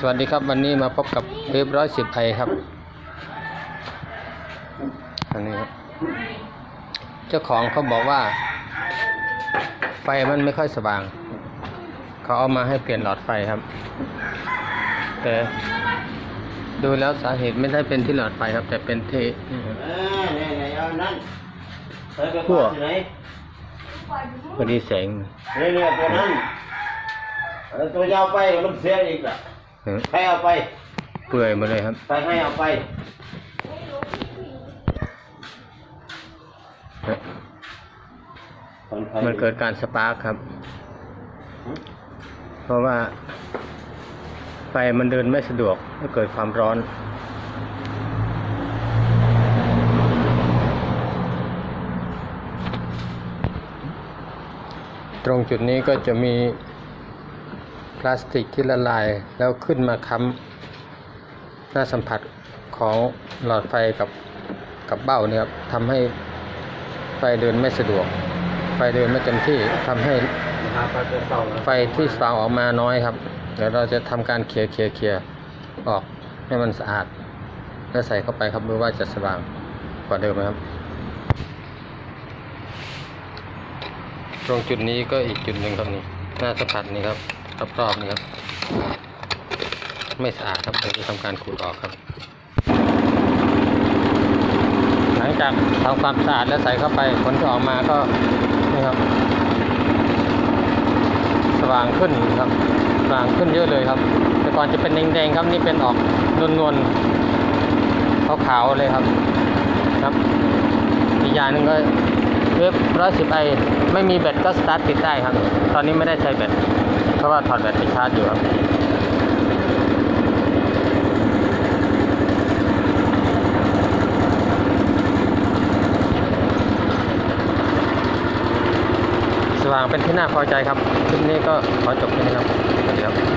สวัสดีครับวันนี้มาพบกับเว็บร้อยสิบไอครับอันนี้ครับ เจ้าของเขาบอกว่า ไฟมันไม่ค่อยสว่าง เขาเอามาให้เปลี่ยนหลอดไฟครับ แต่ดูแล้วสาเหตุไม่ได้เป็นที่หลอดไฟครับ แต่เป็นที่นี่ครับเออเนี่ยเนี่ยเอานั่นเออไปพวกพอดีแสงเนี่ยเนี่ยตัวนั้นตัวยาวไปมันเสียอีกอะ ใครเอาไป เปื่อยหมาเลยครับ ใครให้เอาไปมันเกิดการสปาร์คครับ เพราะว่า ไฟมันเดินไม่สะดวกแล้วเกิดความร้อนตรงจุดนี้ก็จะมี พลาสติกที่ละลายแล้วขึ้นมาค้ำหน้าสัมผัสของหลอดไฟกับกับเบ้าเนี่ยครับทำให้ไฟเดินไม่สะดวก ไฟเดินไม่เต็มที่ทำให้ไฟที่สว่างออกมาน้อยครับ เดี๋ยวเราจะทำการเคลียร์เคลียร์เคลียร์ออกให้มันสะอาด แล้วใส่เข้าไปครับดูว่าจะสว่างกว่าเดิมไหมครับ ตรงจุดนี้ก็อีกจุดหนึ่งครับนี่หน้าสะพัดนี่ครับ รอบๆนี่ครับ ไม่สะอาดครับเดี๋ยวจะทำการขูดออกครับ หลังจากทำความสะอาดแล้วใส่เข้าไปผลที่ออกมาก็นี่ครับ สว่างขึ้นครับ สว่างขึ้นเยอะเลยครับ แต่ก่อนจะเป็นแดงๆครับนี่เป็นออกนวลๆขาวๆเลยครับครับอีกอย่างหนึ่งก็เว็บร้อยสิบไอไม่มีแบตก็สตาร์ทติดได้ครับ ตอนนี้ไม่ได้ใช้แบต เพราะว่าถอดแบตไปชาร์จอยู่ครับสว่างเป็นที่น่าพอใจครับคลิปนี้ก็ขอจบแค่นี้ครับสวัสดีครับ